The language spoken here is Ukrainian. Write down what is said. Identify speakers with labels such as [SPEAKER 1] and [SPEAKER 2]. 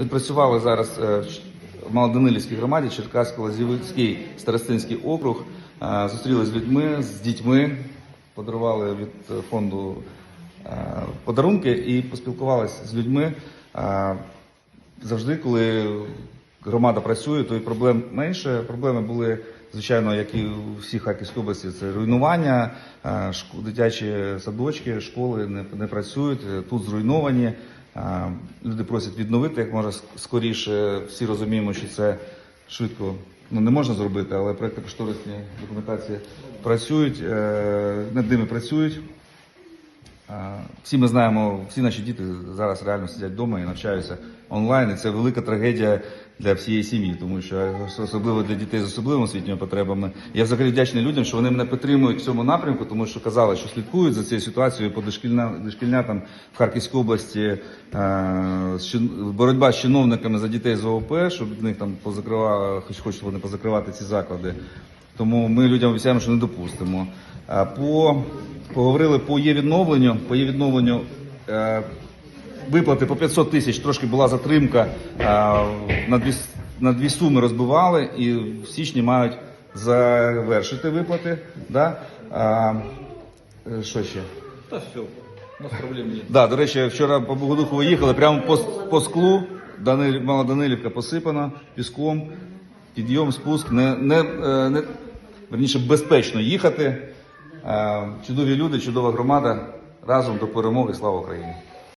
[SPEAKER 1] Відпрацювали зараз е, в Малоданилівській громаді, Черкасько-Лазівський старостинський округ. Е, Зустрілися з людьми, з дітьми, подарували від фонду е, подарунки і поспілкувалися з людьми. Завжди, коли громада працює, то і проблем менше. Проблеми були, звичайно, як і у всіх Харківській області, це руйнування, дитячі садочки, школи не, працюють, тут зруйновані. Люди просять відновити як можна скоріше. Всі розуміємо, що це швидко ну, не можна зробити, але проєкти кошторисні документації працюють, е, над ними працюють. Всі ми знаємо, всі наші діти зараз реально сидять вдома і навчаються онлайн. І це велика трагедія для всієї сім'ї, тому що особливо для дітей з особливими освітніми потребами. Я взагалі вдячний людям, що вони мене підтримують в цьому напрямку, тому що казали, що слідкують за цією ситуацією по дошкільна, дошкільнятам в Харківській області. е, боротьба з чиновниками за дітей з ООП, щоб в них там позакривали, хоч хочуть вони позакривати ці заклади. Тому ми людям обіцяємо, що не допустимо. По поговорили по є відновленню. По є відновленню е, виплати по 500 тисяч. Трошки була затримка. е, на дві на дві суми розбивали, і в січні мають завершити виплати. Да? Е, що ще?
[SPEAKER 2] Та все, нас проблем нет.
[SPEAKER 1] Да, до речі, вчора по Богодухову їхали, прямо по, по склу, Даниль, Мала Данилівка посипана піском, підйом, спуск, не, не, е, не, верніше, безпечно їхати. Е, Чудові люди, чудова громада. Разом до перемоги. Слава Україні!